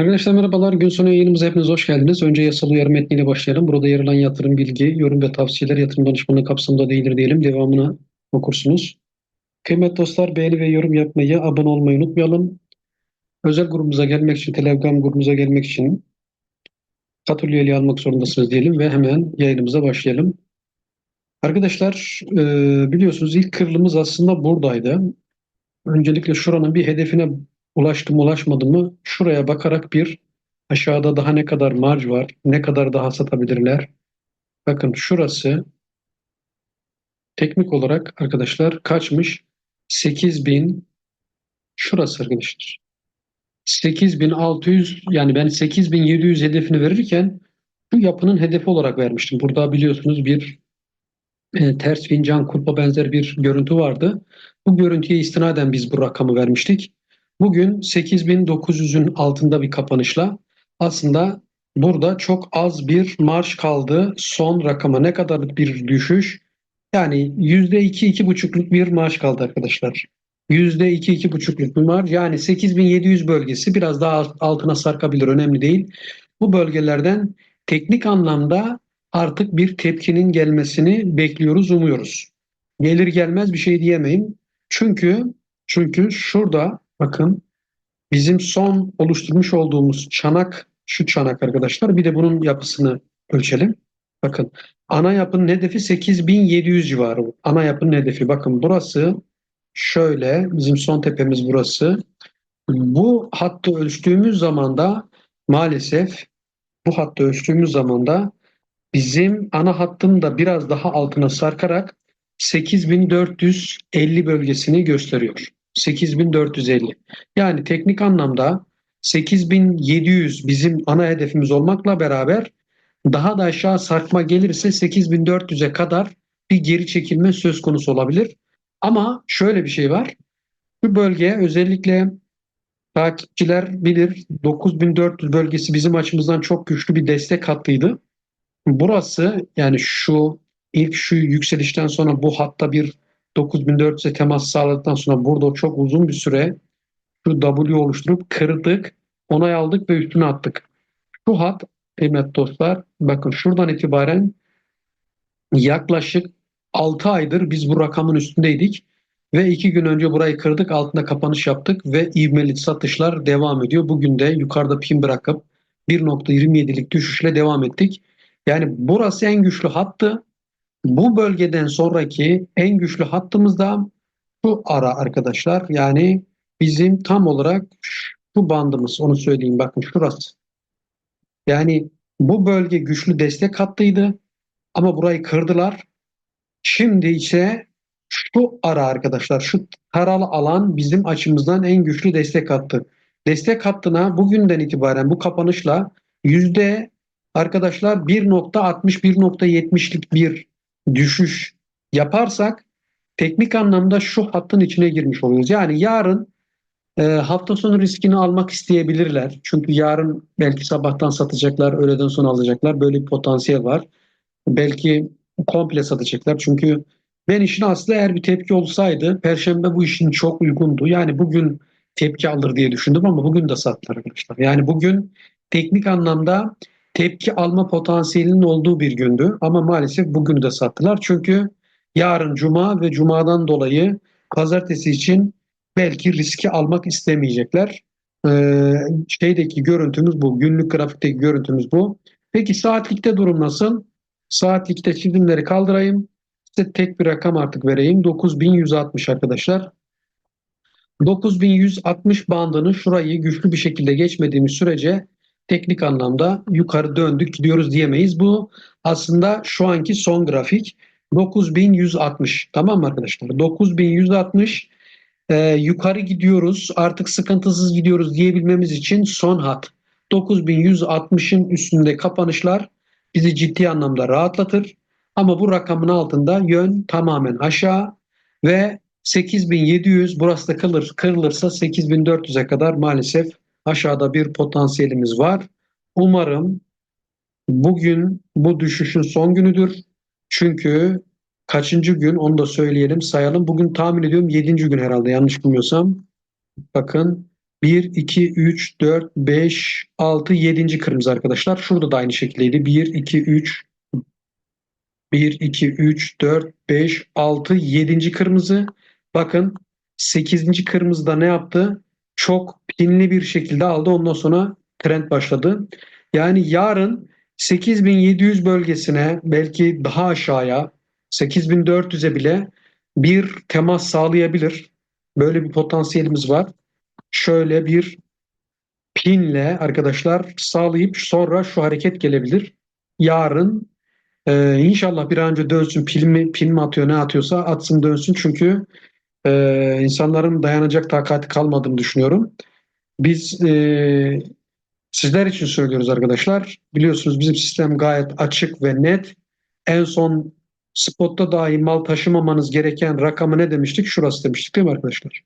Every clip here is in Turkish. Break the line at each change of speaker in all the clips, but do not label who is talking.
Arkadaşlar merhabalar. Gün sonu yayınımıza hepiniz hoş geldiniz. Önce yasal uyarı metniyle başlayalım. Burada yer alan yatırım bilgi, yorum ve tavsiyeler yatırım danışmanlığı kapsamında değildir diyelim. Devamını okursunuz. Kıymetli dostlar beğeni ve yorum yapmayı, abone olmayı unutmayalım. Özel grubumuza gelmek için, Telegram grubumuza gelmek için katıl üyeliği almak zorundasınız diyelim ve hemen yayınımıza başlayalım. Arkadaşlar e, biliyorsunuz ilk kırılımız aslında buradaydı. Öncelikle şuranın bir hedefine ulaştı mı ulaşmadı mı şuraya bakarak bir aşağıda daha ne kadar marj var, ne kadar daha satabilirler. Bakın şurası teknik olarak arkadaşlar kaçmış? 8000 şurası arkadaşlar. 8600 yani ben 8700 hedefini verirken bu yapının hedefi olarak vermiştim. Burada biliyorsunuz bir e, ters fincan kulpa benzer bir görüntü vardı. Bu görüntüye istinaden biz bu rakamı vermiştik. Bugün 8900'ün altında bir kapanışla aslında burada çok az bir marş kaldı. Son rakama ne kadarlık bir düşüş? Yani %2-2,5'luk bir marş kaldı arkadaşlar. %2-2,5'luk bir marş. Yani 8700 bölgesi biraz daha altına sarkabilir. Önemli değil. Bu bölgelerden teknik anlamda artık bir tepkinin gelmesini bekliyoruz, umuyoruz. Gelir gelmez bir şey diyemeyim. Çünkü çünkü şurada bakın bizim son oluşturmuş olduğumuz çanak şu çanak arkadaşlar. Bir de bunun yapısını ölçelim. Bakın ana yapının hedefi 8700 civarı. Ana yapının hedefi bakın burası şöyle bizim son tepemiz burası. Bu hattı ölçtüğümüz zaman da maalesef bu hattı ölçtüğümüz zaman da bizim ana hattın da biraz daha altına sarkarak 8450 bölgesini gösteriyor. 8450. Yani teknik anlamda 8700 bizim ana hedefimiz olmakla beraber daha da aşağı sarkma gelirse 8400'e kadar bir geri çekilme söz konusu olabilir. Ama şöyle bir şey var. Bu bölge özellikle takipçiler bilir 9400 bölgesi bizim açımızdan çok güçlü bir destek hattıydı. Burası yani şu ilk şu yükselişten sonra bu hatta bir 9400'e temas sağladıktan sonra burada çok uzun bir süre şu W oluşturup kırdık, onay aldık ve üstüne attık. Şu hat kıymetli dostlar bakın şuradan itibaren yaklaşık 6 aydır biz bu rakamın üstündeydik ve 2 gün önce burayı kırdık altında kapanış yaptık ve ivmeli satışlar devam ediyor. Bugün de yukarıda pin bırakıp 1.27'lik düşüşle devam ettik. Yani burası en güçlü hattı. Bu bölgeden sonraki en güçlü hattımız da şu ara arkadaşlar. Yani bizim tam olarak şu bandımız onu söyleyeyim bakın şurası. Yani bu bölge güçlü destek hattıydı ama burayı kırdılar. Şimdi ise şu ara arkadaşlar şu taralı alan bizim açımızdan en güçlü destek hattı. Destek hattına bugünden itibaren bu kapanışla yüzde arkadaşlar 1.60-1.70'lik bir düşüş yaparsak teknik anlamda şu hattın içine girmiş oluyoruz. Yani yarın e, hafta sonu riskini almak isteyebilirler. Çünkü yarın belki sabahtan satacaklar, öğleden sonra alacaklar. Böyle bir potansiyel var. Belki komple satacaklar. Çünkü ben işin aslı eğer bir tepki olsaydı Perşembe bu işin çok uygundu. Yani bugün tepki alır diye düşündüm ama bugün de sattılar arkadaşlar. Yani bugün teknik anlamda tepki alma potansiyelinin olduğu bir gündü. Ama maalesef bugün de sattılar. Çünkü yarın cuma ve cumadan dolayı pazartesi için belki riski almak istemeyecekler. Ee, şeydeki görüntümüz bu. Günlük grafikteki görüntümüz bu. Peki saatlikte durum nasıl? Saatlikte çizimleri kaldırayım. Size tek bir rakam artık vereyim. 9160 arkadaşlar. 9160 bandını şurayı güçlü bir şekilde geçmediğimiz sürece teknik anlamda yukarı döndük gidiyoruz diyemeyiz. Bu aslında şu anki son grafik 9160 tamam mı arkadaşlar? 9160 e, yukarı gidiyoruz artık sıkıntısız gidiyoruz diyebilmemiz için son hat 9160'ın üstünde kapanışlar bizi ciddi anlamda rahatlatır. Ama bu rakamın altında yön tamamen aşağı ve 8700 burası da kırılır, kırılırsa 8400'e kadar maalesef aşağıda bir potansiyelimiz var. Umarım bugün bu düşüşün son günüdür. Çünkü kaçıncı gün onu da söyleyelim sayalım. Bugün tahmin ediyorum 7. gün herhalde yanlış bilmiyorsam. Bakın 1, 2, 3, 4, 5, 6, 7. kırmızı arkadaşlar. Şurada da aynı şekildeydi. 1, 2, 3, 1, 2, 3, 4, 5, 6, 7. kırmızı. Bakın 8. kırmızıda ne yaptı? Çok pinli bir şekilde aldı. Ondan sonra trend başladı. Yani yarın 8700 bölgesine belki daha aşağıya 8400'e bile bir temas sağlayabilir. Böyle bir potansiyelimiz var. Şöyle bir pinle arkadaşlar sağlayıp sonra şu hareket gelebilir. Yarın e, inşallah bir an önce dönsün. Pil mi, pil mi atıyor ne atıyorsa atsın dönsün. Çünkü e, insanların dayanacak takati kalmadığını düşünüyorum. Biz e, sizler için söylüyoruz arkadaşlar. Biliyorsunuz bizim sistem gayet açık ve net. En son spotta dahi mal taşımamanız gereken rakamı ne demiştik? Şurası demiştik değil mi arkadaşlar?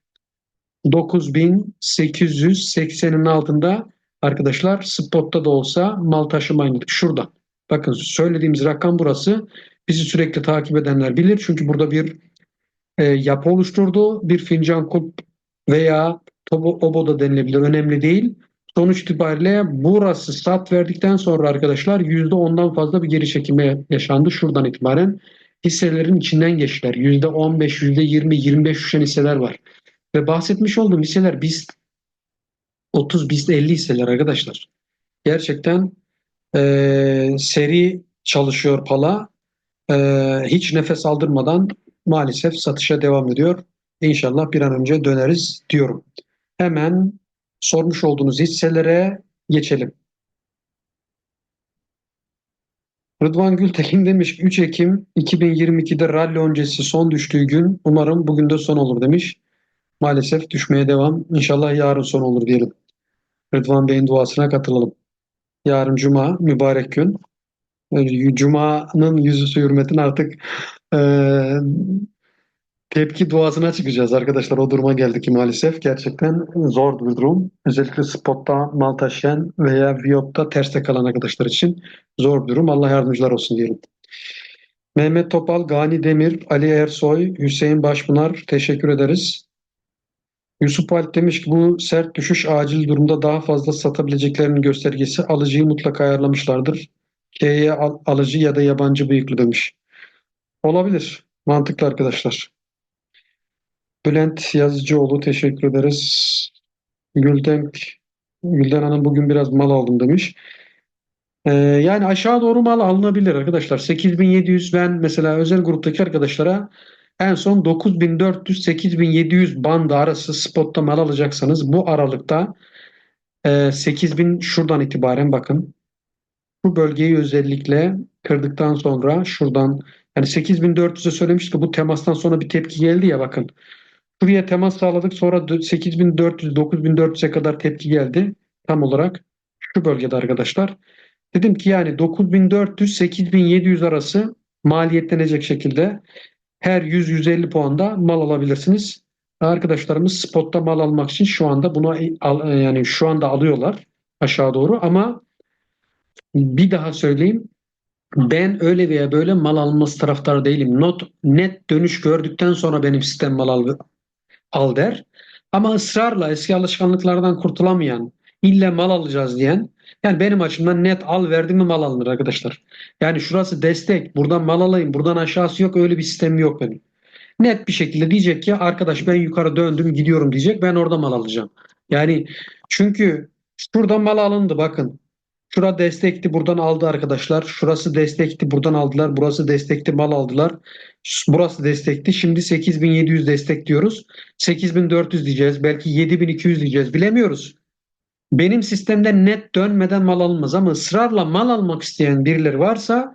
9880'in altında arkadaşlar spotta da olsa mal taşımayın dedik. Şurada. Bakın söylediğimiz rakam burası. Bizi sürekli takip edenler bilir. Çünkü burada bir e, yapı oluşturdu. Bir fincan kulp veya tobo, obo da denilebilir. Önemli değil. Sonuç itibariyle burası sat verdikten sonra arkadaşlar %10'dan fazla bir geri çekime yaşandı. Şuradan itibaren hisselerin içinden geçtiler. %15, %20, 25 düşen hisseler var. Ve bahsetmiş olduğum hisseler BIST 30, BIST 50 hisseler arkadaşlar. Gerçekten e, seri çalışıyor pala. E, hiç nefes aldırmadan maalesef satışa devam ediyor. İnşallah bir an önce döneriz diyorum. Hemen sormuş olduğunuz hisselere geçelim. Rıdvan Gültekin demiş 3 Ekim 2022'de rally öncesi son düştüğü gün umarım bugün de son olur demiş. Maalesef düşmeye devam. İnşallah yarın son olur diyelim. Rıdvan Bey'in duasına katılalım. Yarın Cuma mübarek gün. Cuma'nın yüzüsü hürmetin artık e, tepki duasına çıkacağız arkadaşlar. O duruma geldik maalesef. Gerçekten zor bir durum. Özellikle spotta mal taşıyan veya viyopta terste kalan arkadaşlar için zor bir durum. Allah yardımcılar olsun diyelim. Mehmet Topal, Gani Demir, Ali Ersoy, Hüseyin Başpınar teşekkür ederiz. Yusuf Alp demiş ki bu sert düşüş acil durumda daha fazla satabileceklerinin göstergesi alıcıyı mutlaka ayarlamışlardır. K'ye al, alıcı ya da yabancı bıyıklı demiş. Olabilir. Mantıklı arkadaşlar. Bülent Yazıcıoğlu teşekkür ederiz. Gülden, Gülden Hanım bugün biraz mal aldım demiş. Ee, yani aşağı doğru mal alınabilir arkadaşlar. 8700 ben mesela özel gruptaki arkadaşlara en son 9400-8700 bandı arası spotta mal alacaksanız bu aralıkta e, 8000 şuradan itibaren bakın. Bu bölgeyi özellikle kırdıktan sonra şuradan yani 8400'e söylemiştik bu temastan sonra bir tepki geldi ya bakın. Şuraya temas sağladık sonra 8400 9400'e kadar tepki geldi tam olarak şu bölgede arkadaşlar. Dedim ki yani 9400 8700 arası maliyetlenecek şekilde her 100-150 puanda mal alabilirsiniz. Arkadaşlarımız spotta mal almak için şu anda buna yani şu anda alıyorlar aşağı doğru ama bir daha söyleyeyim ben öyle veya böyle mal alması taraftarı değilim. Not net dönüş gördükten sonra benim sistem mal al, al der. Ama ısrarla eski alışkanlıklardan kurtulamayan, ille mal alacağız diyen yani benim açımdan net al verdi mi mal alınır arkadaşlar. Yani şurası destek. Buradan mal alayım. Buradan aşağısı yok. Öyle bir sistem yok benim. Net bir şekilde diyecek ki arkadaş ben yukarı döndüm gidiyorum diyecek. Ben orada mal alacağım. Yani çünkü şuradan mal alındı bakın. Şura destekti buradan aldı arkadaşlar. Şurası destekti buradan aldılar. Burası destekti mal aldılar. Burası destekti. Şimdi 8700 destek diyoruz. 8400 diyeceğiz. Belki 7200 diyeceğiz. Bilemiyoruz. Benim sistemde net dönmeden mal alınmaz ama ısrarla mal almak isteyen birileri varsa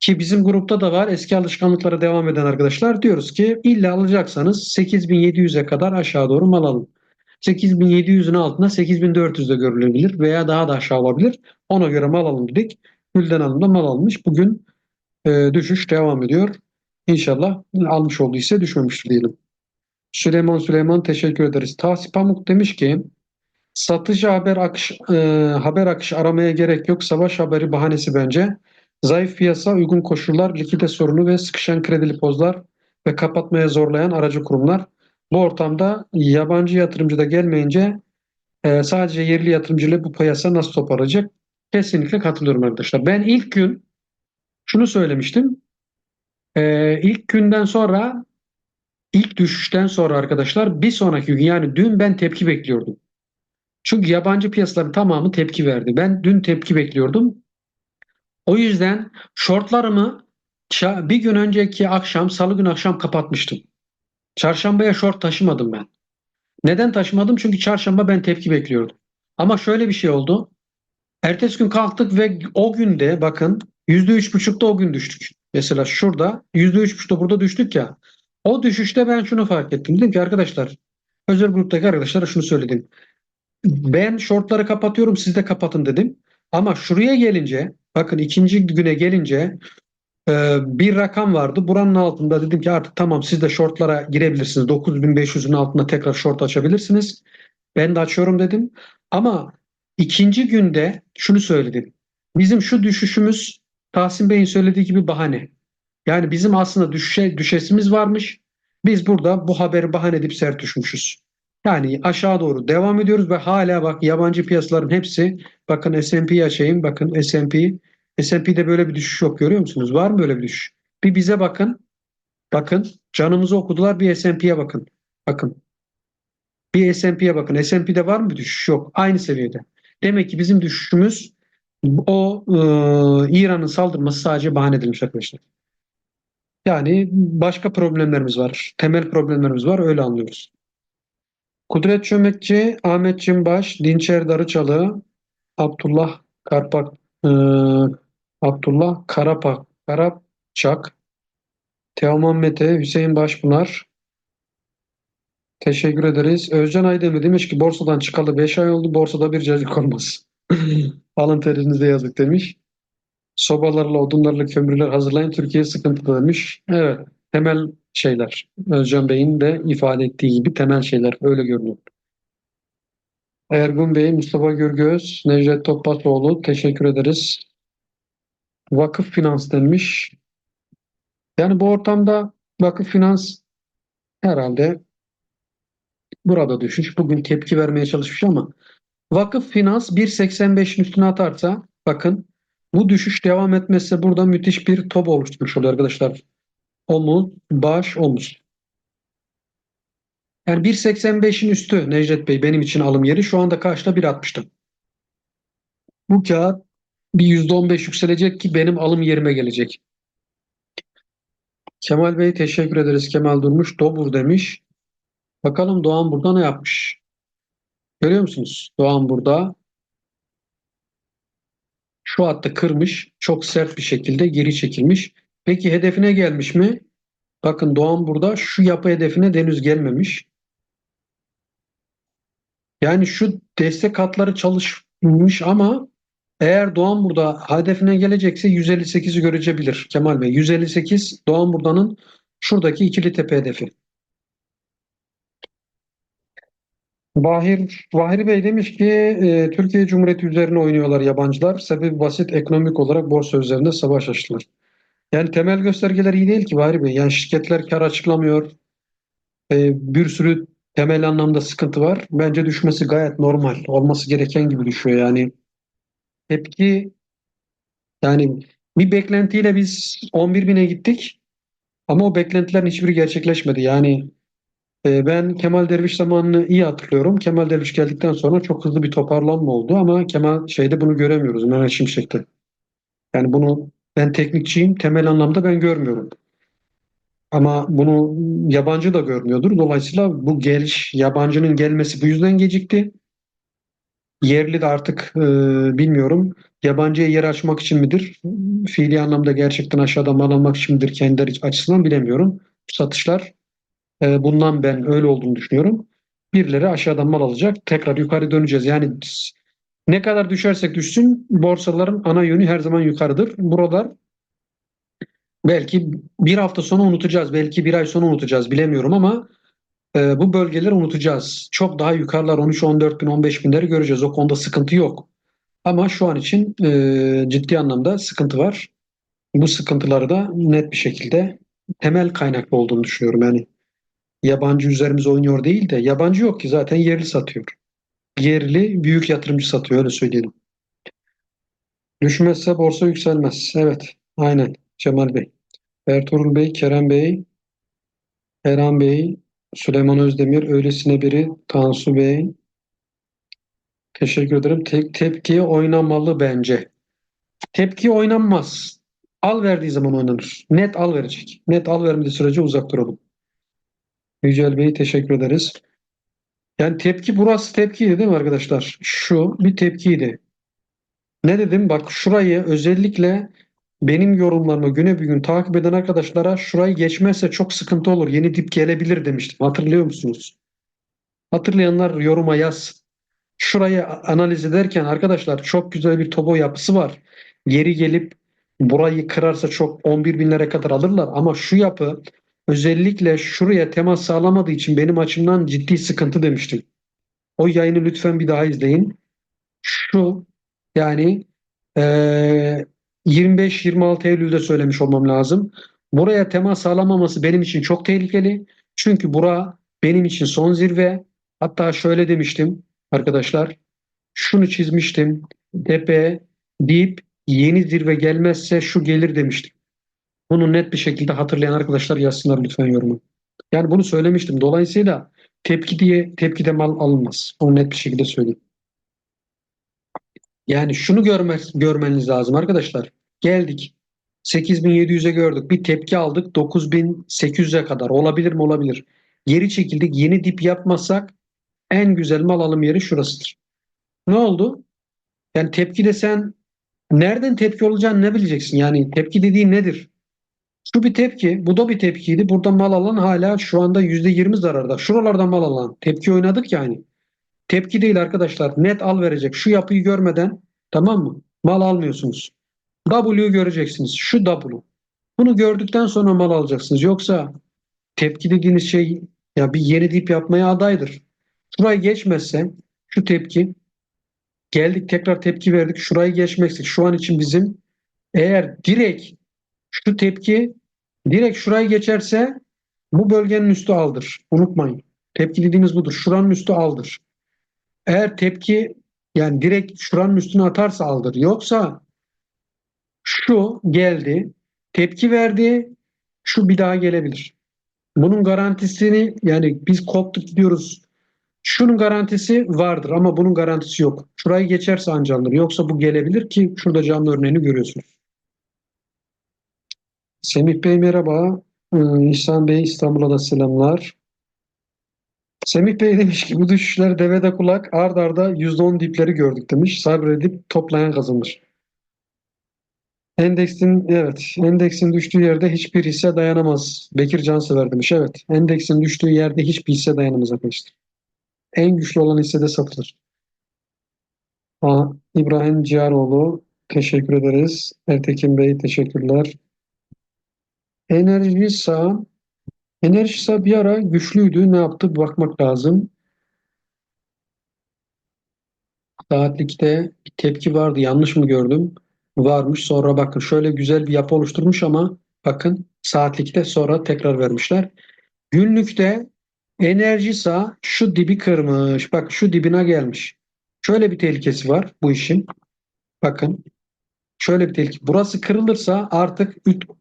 ki bizim grupta da var eski alışkanlıklara devam eden arkadaşlar diyoruz ki illa alacaksanız 8700'e kadar aşağı doğru mal alın. 8700'ün altında 8400 de görülebilir veya daha da aşağı olabilir. Ona göre mal alın dedik. Gülden Hanım da mal almış. Bugün e, düşüş devam ediyor. İnşallah almış olduysa düşmemiştir diyelim. Süleyman Süleyman teşekkür ederiz. Tahsi Pamuk demiş ki Satıcı haber akış e, haber akış aramaya gerek yok. Savaş haberi bahanesi bence. Zayıf piyasa, uygun koşullar, likide sorunu ve sıkışan kredili pozlar ve kapatmaya zorlayan aracı kurumlar. Bu ortamda yabancı yatırımcı da gelmeyince e, sadece yerli yatırımcıyla bu piyasa nasıl toparlayacak? Kesinlikle katılıyorum arkadaşlar. Ben ilk gün şunu söylemiştim. E, ilk günden sonra ilk düşüşten sonra arkadaşlar bir sonraki gün yani dün ben tepki bekliyordum. Çünkü yabancı piyasaların tamamı tepki verdi. Ben dün tepki bekliyordum. O yüzden shortlarımı bir gün önceki akşam, salı gün akşam kapatmıştım. Çarşambaya short taşımadım ben. Neden taşımadım? Çünkü çarşamba ben tepki bekliyordum. Ama şöyle bir şey oldu. Ertesi gün kalktık ve o günde bakın %3,5'da o gün düştük. Mesela şurada %3,5'da burada düştük ya. O düşüşte ben şunu fark ettim. Dedim ki arkadaşlar özel gruptaki arkadaşlara şunu söyledim. Ben shortları kapatıyorum siz de kapatın dedim. Ama şuraya gelince bakın ikinci güne gelince bir rakam vardı. Buranın altında dedim ki artık tamam siz de shortlara girebilirsiniz. 9500'ün altında tekrar short açabilirsiniz. Ben de açıyorum dedim. Ama ikinci günde şunu söyledim. Bizim şu düşüşümüz Tahsin Bey'in söylediği gibi bahane. Yani bizim aslında düşe, düşesimiz varmış. Biz burada bu haberi bahane edip sert düşmüşüz. Yani aşağı doğru devam ediyoruz ve hala bak yabancı piyasaların hepsi bakın S&P'yi açayım bakın S&P S&P'de böyle bir düşüş yok görüyor musunuz? Var mı böyle bir düşüş? Bir bize bakın. Bakın canımızı okudular bir S&P'ye bakın. Bakın. Bir S&P'ye bakın. S&P'de var mı bir düşüş? Yok. Aynı seviyede. Demek ki bizim düşüşümüz o e, İran'ın saldırması sadece bahane edilmiş arkadaşlar. Yani başka problemlerimiz var. Temel problemlerimiz var. Öyle anlıyoruz. Kudret Çömekçi, Ahmet Cimbaş, Dinçer Darıçalı, Abdullah Karpak, e, Abdullah Karapak, Karapçak, Teoman Mete, Hüseyin Başpınar. Teşekkür ederiz. Özcan Aydemir demiş ki borsadan çıkalı 5 ay oldu. Borsada bir cacık olmaz. Alın terinize yazık demiş. Sobalarla, odunlarla kömürler hazırlayın. Türkiye sıkıntıda demiş. Evet. Temel şeyler. Özcan Bey'in de ifade ettiği gibi temel şeyler. Öyle görünüyor. Ergun Bey, Mustafa Gürgöz, Necdet Topbaşoğlu teşekkür ederiz. Vakıf finans denmiş. Yani bu ortamda vakıf finans herhalde burada düşmüş. Bugün tepki vermeye çalışmış ama vakıf finans 1.85'in üstüne atarsa bakın bu düşüş devam etmezse burada müthiş bir top oluşturmuş oluyor arkadaşlar. Omuz, baş, omuz. Yani 1.85'in üstü Necdet Bey benim için alım yeri. Şu anda karşıda 1.60'tı. Bu kağıt bir %15 yükselecek ki benim alım yerime gelecek. Kemal Bey teşekkür ederiz. Kemal Durmuş. Dobur demiş. Bakalım Doğan burada ne yapmış? Görüyor musunuz? Doğan burada şu hattı kırmış. Çok sert bir şekilde geri çekilmiş. Peki hedefine gelmiş mi? Bakın Doğan burada şu yapı hedefine henüz gelmemiş. Yani şu destek hatları çalışmış ama eğer Doğan burada hedefine gelecekse 158'i görebilir Kemal Bey. 158 Doğan buradanın şuradaki ikili tepe hedefi. Bahir, Bahri Bey demiş ki e, Türkiye Cumhuriyeti üzerine oynuyorlar yabancılar. Sebebi basit ekonomik olarak borsa üzerinde savaş açtılar. Yani temel göstergeler iyi değil ki Bahri Bey. Yani şirketler kar açıklamıyor. E, bir sürü temel anlamda sıkıntı var. Bence düşmesi gayet normal. Olması gereken gibi düşüyor yani. Tepki yani bir beklentiyle biz 11 bine gittik ama o beklentilerin hiçbiri gerçekleşmedi. Yani e, ben Kemal Derviş zamanını iyi hatırlıyorum. Kemal Derviş geldikten sonra çok hızlı bir toparlanma oldu ama Kemal şeyde bunu göremiyoruz Mehmet Şimşek'te. Yani bunu ben teknikçiyim. Temel anlamda ben görmüyorum. Ama bunu yabancı da görmüyordur. Dolayısıyla bu geliş, yabancının gelmesi bu yüzden gecikti. Yerli de artık e, bilmiyorum. Yabancıya yer açmak için midir? Fiili anlamda gerçekten aşağıdan mal almak için midir kendileri açısından bilemiyorum. Satışlar e, bundan ben öyle olduğunu düşünüyorum. Birileri aşağıdan mal alacak. Tekrar yukarı döneceğiz. Yani ne kadar düşersek düşsün borsaların ana yönü her zaman yukarıdır. Buralar belki bir hafta sonra unutacağız. Belki bir ay sonra unutacağız. Bilemiyorum ama e, bu bölgeleri unutacağız. Çok daha yukarılar 13-14 bin 15 binleri göreceğiz. O konuda sıkıntı yok. Ama şu an için e, ciddi anlamda sıkıntı var. Bu sıkıntıları da net bir şekilde temel kaynaklı olduğunu düşünüyorum. Yani yabancı üzerimize oynuyor değil de yabancı yok ki zaten yerli satıyor. yerli büyük yatırımcı satıyor öyle söyleyelim. Düşmezse borsa yükselmez. Evet, aynen Cemal Bey. Ertuğrul Bey, Kerem Bey, Erhan Bey, Süleyman Özdemir, öylesine biri, Tansu Bey. Teşekkür ederim. Te- tepkiye oynamalı bence. Tepki oynanmaz. Al verdiği zaman oynanır. Net al verecek. Net al vermediği sürece uzak duralım. Yücel Bey teşekkür ederiz. Yani tepki burası tepkiydi değil mi arkadaşlar? Şu bir tepkiydi. Ne dedim? Bak şurayı özellikle benim yorumlarımı güne bir gün takip eden arkadaşlara şurayı geçmezse çok sıkıntı olur. Yeni dip gelebilir demiştim. Hatırlıyor musunuz? Hatırlayanlar yoruma yaz. Şurayı analiz ederken arkadaşlar çok güzel bir topo yapısı var. Geri gelip burayı kırarsa çok 11 binlere kadar alırlar. Ama şu yapı özellikle şuraya temas sağlamadığı için benim açımdan ciddi sıkıntı demiştim. O yayını lütfen bir daha izleyin. Şu yani eee 25-26 Eylül'de söylemiş olmam lazım. Buraya temas sağlamaması benim için çok tehlikeli. Çünkü bura benim için son zirve. Hatta şöyle demiştim arkadaşlar. Şunu çizmiştim. Tepe, dip, yeni zirve gelmezse şu gelir demiştim. Bunu net bir şekilde hatırlayan arkadaşlar yazsınlar lütfen yoruma. Yani bunu söylemiştim. Dolayısıyla tepki diye tepkide mal alınmaz. Onu net bir şekilde söyleyeyim. Yani şunu görmez, görmeniz lazım arkadaşlar. Geldik. 8700'e gördük. Bir tepki aldık. 9800'e kadar. Olabilir mi? Olabilir. Geri çekildik. Yeni dip yapmazsak en güzel mal alım yeri şurasıdır. Ne oldu? Yani tepki de sen nereden tepki olacağını ne bileceksin? Yani tepki dediğin nedir? Şu bir tepki. Bu da bir tepkiydi. Burada mal alan hala şu anda %20 zararda. Şuralardan mal alan. Tepki oynadık yani. Tepki değil arkadaşlar. Net al verecek. Şu yapıyı görmeden tamam mı? Mal almıyorsunuz. W'yu göreceksiniz. Şu W. Bunu gördükten sonra mal alacaksınız. Yoksa tepki dediğiniz şey ya bir yeni dip yapmaya adaydır. Şurayı geçmezse şu tepki geldik tekrar tepki verdik. Şurayı geçmeksek şu an için bizim eğer direkt şu tepki direkt şurayı geçerse bu bölgenin üstü aldır. Unutmayın. Tepki dediğimiz budur. Şuranın üstü aldır. Eğer tepki yani direkt şuranın üstüne atarsa aldır. Yoksa şu geldi, tepki verdi, şu bir daha gelebilir. Bunun garantisini yani biz koptuk gidiyoruz. Şunun garantisi vardır ama bunun garantisi yok. Şurayı geçerse ancak alır. Yoksa bu gelebilir ki şurada canlı örneğini görüyorsunuz. Semih Bey merhaba. Ee, İhsan Bey İstanbul'a da selamlar. Semih Bey demiş ki bu düşüşler devede kulak ard arda %10 dipleri gördük demiş. Sabredip toplayan kazanır. Endeksin evet endeksin düştüğü yerde hiçbir hisse dayanamaz. Bekir Cansever demiş. Evet endeksin düştüğü yerde hiçbir hisse dayanamaz arkadaşlar. En güçlü olan hisse de satılır. Aa, İbrahim Ciharoğlu teşekkür ederiz. Ertekin Bey teşekkürler. Enerjisa Enerjisa bir ara güçlüydü. Ne yaptı? Bakmak lazım. Saatlikte bir tepki vardı. Yanlış mı gördüm? Varmış. Sonra bakın şöyle güzel bir yapı oluşturmuş ama bakın saatlikte sonra tekrar vermişler. Günlükte Enerjisa şu dibi kırmış. Bak şu dibine gelmiş. Şöyle bir tehlikesi var bu işin. Bakın şöyle bir tehlike. Burası kırılırsa artık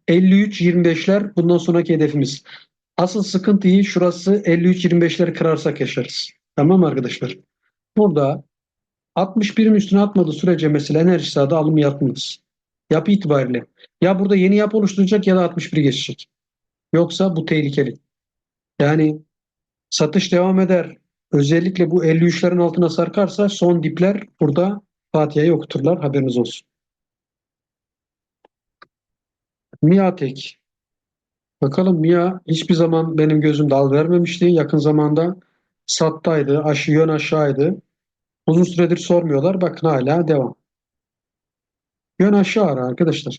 53-25'ler bundan sonraki hedefimiz. Asıl sıkıntıyı şurası 53-25'leri kırarsak yaşarız. Tamam arkadaşlar? Burada 61'in üstüne atmadığı sürece mesela enerji sahada alım yapmaz. Yapı itibariyle. Ya burada yeni yapı oluşturacak ya da 61'i geçecek. Yoksa bu tehlikeli. Yani satış devam eder. Özellikle bu 53'lerin altına sarkarsa son dipler burada Fatiha'yı okuturlar. Haberiniz olsun. Miatek. Bakalım Mia hiçbir zaman benim gözüm dal vermemişti. Yakın zamanda sattaydı. Aşı yön aşağıydı. Uzun süredir sormuyorlar. Bakın hala devam. Yön aşağı ara arkadaşlar.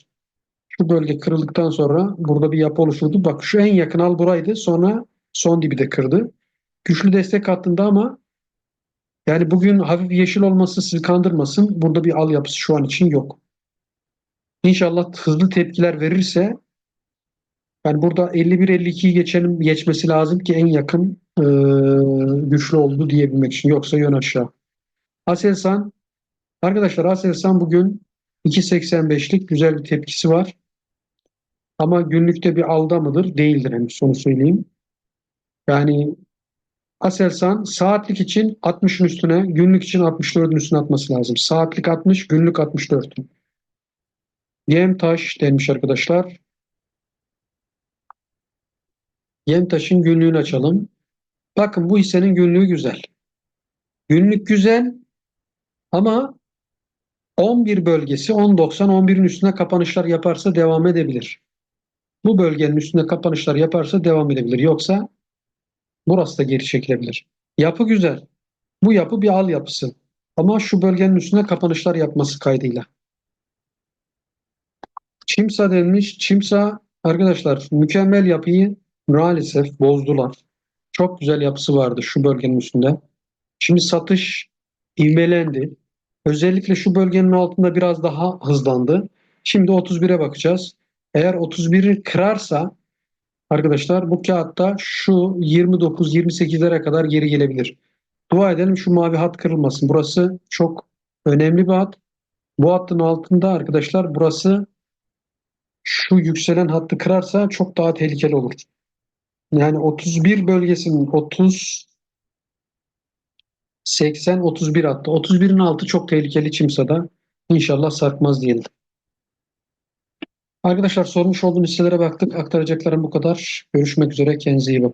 Şu bölge kırıldıktan sonra burada bir yapı oluşturdu. Bak şu en yakın al buraydı. Sonra son dibi de kırdı. Güçlü destek hattında ama yani bugün hafif yeşil olması sizi kandırmasın. Burada bir al yapısı şu an için yok. İnşallah hızlı tepkiler verirse yani burada 51-52'yi geçelim, geçmesi lazım ki en yakın e, güçlü oldu diyebilmek için. Yoksa yön aşağı. Aselsan arkadaşlar Aselsan bugün 2.85'lik güzel bir tepkisi var. Ama günlükte bir alda mıdır? Değildir henüz onu söyleyeyim. Yani Aselsan saatlik için 60'ın üstüne, günlük için 64'ün üstüne atması lazım. Saatlik 60, günlük 64. Yemtaş denmiş arkadaşlar. Yemtaş'ın günlüğünü açalım. Bakın bu hissenin günlüğü güzel. Günlük güzel ama 11 bölgesi 10.90 11'in üstüne kapanışlar yaparsa devam edebilir. Bu bölgenin üstünde kapanışlar yaparsa devam edebilir. Yoksa burası da geri çekilebilir. Yapı güzel. Bu yapı bir al yapısı. Ama şu bölgenin üstüne kapanışlar yapması kaydıyla. Çimsa denmiş. Çimsa arkadaşlar mükemmel yapıyı maalesef bozdular. Çok güzel yapısı vardı şu bölgenin üstünde. Şimdi satış ivmelendi. Özellikle şu bölgenin altında biraz daha hızlandı. Şimdi 31'e bakacağız. Eğer 31'i kırarsa arkadaşlar bu kağıtta şu 29-28'lere kadar geri gelebilir. Dua edelim şu mavi hat kırılmasın. Burası çok önemli bir hat. Bu hattın altında arkadaşlar burası şu yükselen hattı kırarsa çok daha tehlikeli olur. Yani 31 bölgesinin 30 80 31 hattı. 31'in altı çok tehlikeli Çimsa'da. İnşallah sarkmaz diyelim. Arkadaşlar sormuş olduğum hisselere baktık. Aktaracaklarım bu kadar. Görüşmek üzere. Kendinize iyi bakın.